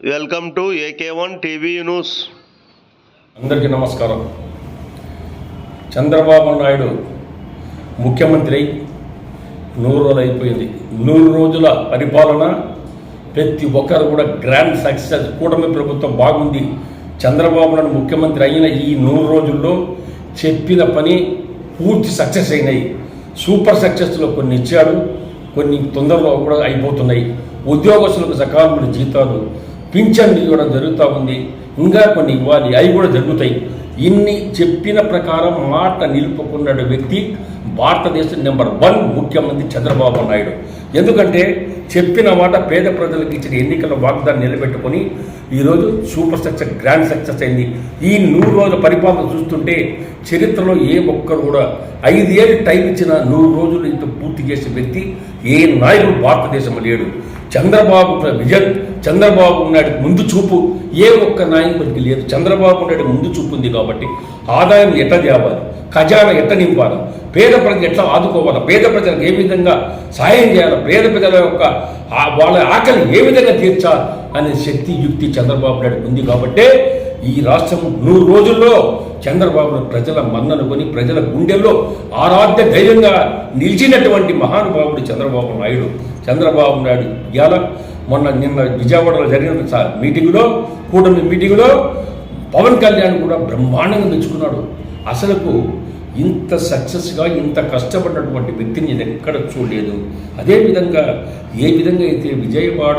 Welcome to AK one TV news. అందరికీ నమస్కారం. చంద్రబాబు నాయుడు ముఖ్యమంత్రి అయి నూరు రోజులు అయిపోయింది నూరు రోజుల పరిపాలన ప్రతి ఒక్కరు కూడా గ్రాండ్ సక్సెస్ కూటమి ప్రభుత్వం బాగుంది. చంద్రబాబు నాయుడు ముఖ్యమంత్రి అయిన ఈ నూరు రోజుల్లో చెప్పిన పని పూర్తి సక్సెస్ అయినాయి. సూపర్ సక్సెస్లో కొన్ని ఇచ్చాడు కొన్ని తొందరలో కూడా అయిపోతున్నాయి. ఉద్యోగస్తులకు సకాలంలో జీతాలు పింఛన్లు ఇవ్వడం జరుగుతూ ఉంది. ఇంకా కొన్ని ఇవ్వాలి. అవి కూడా జరుగుతాయి. ఇన్ని చెప్పిన ప్రకారం మాట నిలుపుకున్న వ్యక్తి భారతదేశం నెంబర్ వన్ ముఖ్యమంత్రి చంద్రబాబు నాయుడు. ఎందుకంటే చెప్పిన మాట పేద ప్రజలకు ఇచ్చిన ఎన్నికల వాగ్దాన్ని నిలబెట్టుకొని ఈరోజు సూపర్ సక్సెస్ గ్రాండ్ సక్సెస్ అయింది. ఈ నూరు రోజుల పరిపాలన చూస్తుంటే చరిత్రలో ఏ ఒక్కరు కూడా ఐదేళ్ళు టైం ఇచ్చిన నూరు రోజులు ఇంత పూర్తి చేసే వ్యక్తి ఏ నాయకుడు భారతదేశం లేడు. చంద్రబాబు విజన్ చంద్రబాబు నాయుడు ముందు చూపు. ఏ ఒక్క నాయకుడికి లేదు. చంద్రబాబు నాయుడు ముందు చూపు ఉంది కాబట్టి ఆదాయం ఎట్లా తేవాలి? ఖజానా ఎట్ట నింపాలి? పేద ప్రజలు ఎట్లా ఆదుకోవాలి? పేద ప్రజలకు ఏ విధంగా సాయం చేయాలి? పేద ప్రజల యొక్క వాళ్ళ ఆకలి ఏ విధంగా తీర్చాలి? అనే శక్తి యుక్తి చంద్రబాబు నాయుడు ఉంది కాబట్టే ఈ రాష్ట్రం నూరు రోజుల్లో చంద్రబాబును ప్రజల మన్నను కొని ప్రజల గుండెల్లో ఆరాధ్య ధైర్యంగా నిలిచినటువంటి మహానుభావుడు చంద్రబాబు నాయుడు. చంద్రబాబు నాయుడు ఇవాళ మొన్న నిన్న విజయవాడలో జరిగిన స- మీటింగులో కూటమి మీటింగులో పవన్ కళ్యాణ్ కూడా బ్రహ్మాండంగా మెచ్చుకున్నాడు. అసలుకు ఇంత సక్సెస్గా ఇంత కష్టపడినటువంటి వ్యక్తిని నేను ఎక్కడ చూడలేదు అదేవిధంగా ఏ విధంగా అయితే విజయవాడ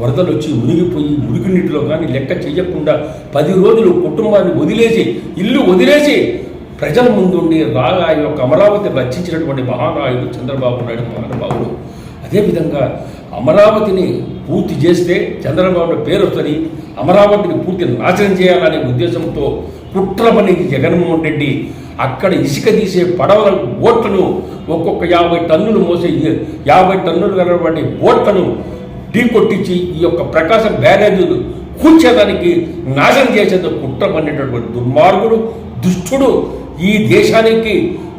వరదలు వచ్చి మునిగిపోయి మురుగునీటిలో కానీ లెక్క చేయకుండా పది రోజులు కుటుంబాన్ని వదిలేసి ఇల్లు వదిలేసి ప్రజల ముందుండి రాగా యొక్క అమరావతి రచించినటువంటి మహానాయుడు చంద్రబాబు నాయుడు మహానుభావుడు. అదేవిధంగా అమరావతిని పూర్తి చేస్తే చంద్రబాబు పేరు వస్తుంది. అమరావతిని పూర్తి నాశనం చేయాలనే ఉద్దేశంతో కుట్రమని జగన్మోహన్ రెడ్డి అక్కడ ఇసుక తీసే పడవల బోట్లను ఒక్కొక్క యాభై టన్నులు మోసే యాభై టన్నులు కలబడి బోట్లను ఢీ కొట్టించి ఈ యొక్క ప్రకాశం బ్యారేజీలు కూర్చేదానికి నాశనం చేసేందుకు కుట్రమనేటటువంటి దుర్మార్గుడు దుష్టుడు. ఈ దేశానికి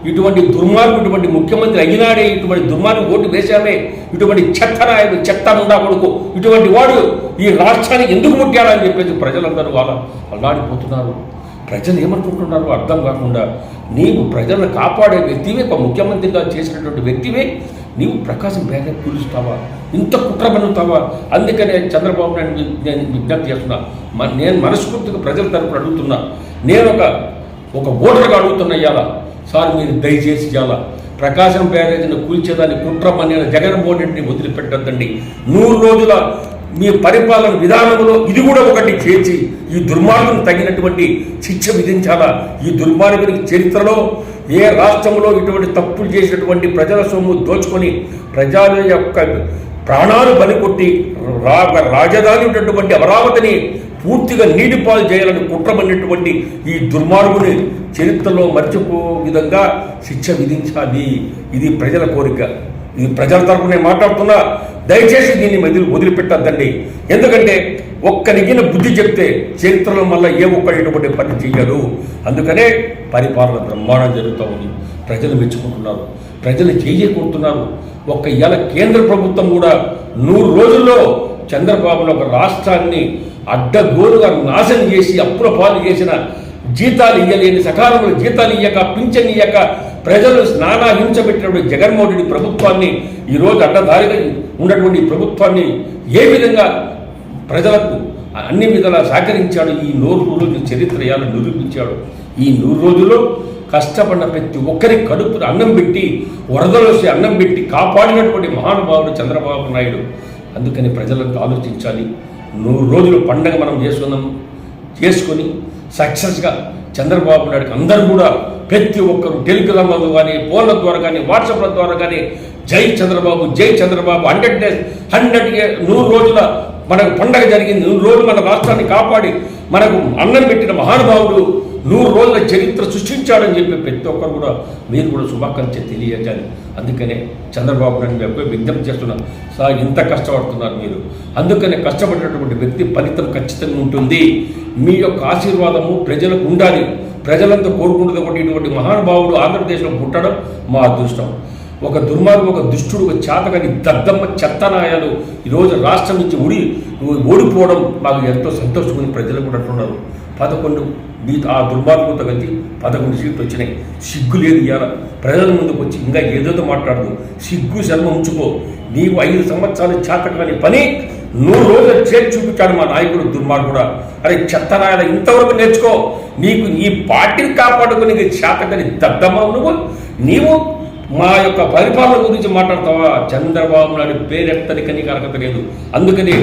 ఇటువంటి దుర్మార్గుడు ఇటువంటి ముఖ్యమంత్రి అయినాడే ఇటువంటి దుర్మార్గం ఓటు వేశామే. ఇటువంటి చెత్త నాయకుడు చెత్త ఉండా కొడుకు ఇటువంటి వాడు ఈ రాష్ట్రానికి ఎందుకు ముట్టాడని చెప్పేసి ప్రజలందరూ వాళ్ళ అల్లాడిపోతున్నారు. ప్రజలు ఏమనుకుంటున్నారో అర్థం కాకుండా నీవు ప్రజలను కాపాడే వ్యక్తివే ఒక ముఖ్యమంత్రిగా చేసినటువంటి వ్యక్తివే. నీవు ప్రకాశం బ్యాగ్ కూలుస్తావా? ఇంత కుట్రమనుతావా అందుకనే చంద్రబాబు నాయుడు నేను విజ్ఞప్తి చేస్తున్నా. నేను మనస్ఫూర్తిగా ప్రజల తరపున అడుగుతున్నా. నేను ఒక ఒక ఓటర్గా అడుగుతున్నా ఇవాళ సార్ మీరు దయచేసి ఇవాళ ప్రకాశం బ్యారేజ్ను కూల్చేదాన్ని కుట్రమని జగన్మోహన్ రెడ్డిని వదిలిపెట్టద్దండి. నూరు రోజుల మీ పరిపాలన విధానంలో ఇది కూడా ఒకటి చేర్చి ఈ దుర్మార్గం తగినటువంటి శిక్ష విధించాలా? ఈ దుర్మార్గునికి చరిత్రలో ఏ రాష్ట్రంలో ఇటువంటి తప్పులు చేసినటువంటి ప్రజల సొమ్ము దోచుకొని ప్రజల యొక్క ప్రాణాలు బలికొట్టి రా రాజధాని ఉన్నటువంటి అమరావతిని పూర్తిగా నీటిపాలు చేయాలని కుట్రమన్నటువంటి ఈ దుర్మార్గుని చరిత్రలో మర్చిపో విధంగా శిక్ష విధించాలి. ఇది ప్రజల కోరిక. ఇది ప్రజల తరపునే నేను మాట్లాడుతున్నా. దయచేసి దీన్ని వదిలి వదిలిపెట్టద్దండి. ఎందుకంటే ఒక్క నిగిన బుద్ధి చెప్తే చరిత్రలో మళ్ళీ ఏ ఒక్కటి ఇటువంటి పని చెయ్యడు. అందుకనే పరిపాలన బ్రహ్మాండం జరుగుతూ ఉంది. ప్రజలు మెచ్చుకుంటున్నారు. ప్రజలు చేయకుంటున్నారు ఒక్క ఇవాళ కేంద్ర ప్రభుత్వం కూడా నూరు రోజుల్లో చంద్రబాబును ఒక రాష్ట్రాన్ని అడ్డగోలుగా నాశనం చేసి అప్పుల పాలు చేసిన జీతాలు ఇయ్యలేని సకాలంలో జీతాలు ఇయ్యక పింఛన్ ఇయ్యక ప్రజలు స్నానా హింసపెట్టినటువంటి జగన్మోహన్ రెడ్డి ప్రభుత్వాన్ని ఈరోజు అడ్డదారిగా ఉన్నటువంటి ప్రభుత్వాన్ని ఏ విధంగా ప్రజలకు అన్ని విధాలా సహకరించాడు ఈ నూరు రోజుల చరిత్ర ఎలా నిరూపించాడు. ఈ నూరు రోజుల్లో కష్టపడిన ప్రతి ఒక్కరి కడుపు అన్నం పెట్టి వరదలోసి అన్నం పెట్టి కాపాడినటువంటి మహానుభావుడు చంద్రబాబు నాయుడు. అందుకని ప్రజలకు ఆలోచించాలి. నూరు రోజులు పండగ మనం చేసుకుందాం చేసుకొని సక్సెస్గా చంద్రబాబు నాయుడుకి అందరూ కూడా ప్రతి ఒక్కరు టెలిగ్రామ్ల కానీ ఫోన్ల ద్వారా కానీ వాట్సాప్ల ద్వారా కానీ జై చంద్రబాబు జై చంద్రబాబు హండ్రెడ్ డేస్ హండ్రెడ్ నూరు రోజుల మనకు పండగ జరిగింది నూరు రోజులు మన రాష్ట్రాన్ని కాపాడి మనకు అన్నం పెట్టిన మహానుభావుడు నూరు రోజుల చరిత్ర సృష్టించాడని చెప్పి ప్రతి ఒక్కరు కూడా మీరు కూడా శుభాకాంక్ష తెలియజేయాలి. అందుకనే చంద్రబాబు నాయుడు ఎక్కువ విజ్ఞప్తి చేస్తున్నారు. సార్ ఇంత కష్టపడుతున్నారు మీరు. అందుకనే కష్టపడినటువంటి వ్యక్తి ఫలితం ఖచ్చితంగా ఉంటుంది. మీ యొక్క ఆశీర్వాదము ప్రజలకు ఉండాలి. ప్రజలంతా కోరుకుంటుంది ఒకటి ఇటువంటి మహానుభావుడు ఆంధ్రప్రదేశ్లో పుట్టడం మా అదృష్టం. ఒక దుర్మార్గం ఒక దుష్టుడు ఒక చేతగాని దద్దమ్మ చెత్తనాయాలు ఈరోజు రాష్ట్రం నుంచి ఉడి ఓడిపోవడం మాకు ఎంతో సంతోషమైన ప్రజలు కూడా అంటున్నారు. పదకొండు మీ ఆ దుర్మార్గంతో కలిసి పదకొండు సీట్లు వచ్చినాయి. సిగ్గు లేదు ఇవాళ ప్రజల ముందుకు వచ్చి ఇంకా ఏదేదో మాట్లాడదు. సిగ్గు శర్మ ఉంచుకో. నీవు ఐదు సంవత్సరాలు చేతకాని పని నూరు రోజులు చేర్చి చూపించాడు మా నాయకుడు దుర్మార్గుడా. అరే చెత్తనాయన ఇంతవరకు నేర్చుకో. నీకు ఈ పార్టీని కాపాడుకుని చేతకని దద్దమ్మ నువ్వు. నీవు మా యొక్క పరిపాలన గురించి మాట్లాడతావా? చంద్రబాబు నాయుడు పేరెత్తనికి నీకు అర్హత లేదు అందుకని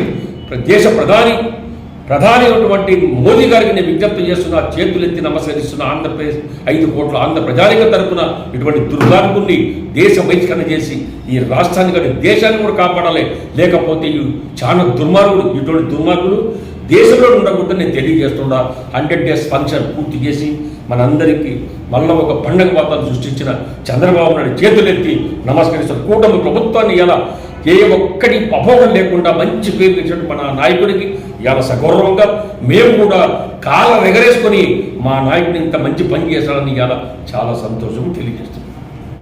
దేశ ప్రధాని ప్రధాని అయినటువంటి మోదీ గారికి నేను విజ్ఞప్తి చేస్తున్నా చేతులెత్తి నమస్కరిస్తున్న ఆంధ్రప్రదేశ్ ఐదు కోట్ల ఆంధ్ర ప్రజానిక తరపున ఇటువంటి దుర్మార్గుల్ని దేశ బహిష్కరణ చేసి ఈ రాష్ట్రాన్ని కానీ దేశాన్ని కూడా కాపాడాలి. లేకపోతే ఈ చాలా దుర్మార్గులు ఇటువంటి దుర్మార్గులు దేశంలో ఉండకూడదని నేను తెలియజేస్తున్నా హండ్రెడ్ డేస్ ఫంక్షన్ పూర్తి చేసి మనందరికీ మళ్ళీ ఒక పండగ వాతావరణం సృష్టించిన చంద్రబాబు నాయుడు చేతులెత్తి నమస్కరిస్తున్న కూటమి ప్రభుత్వాన్ని ఎలా ఏ ఒక్కటి అపోహం లేకుండా మంచి పేరు తెచ్చినట్టు మన నాయకుడికి ఇవాళ సగౌరవంగా మేము కూడా కాలం ఎగరేసుకొని మా నాయకుడిని ఇంత మంచి పని చేశాడని ఇవాళ చాలా సంతోషం తెలియజేస్తున్నాం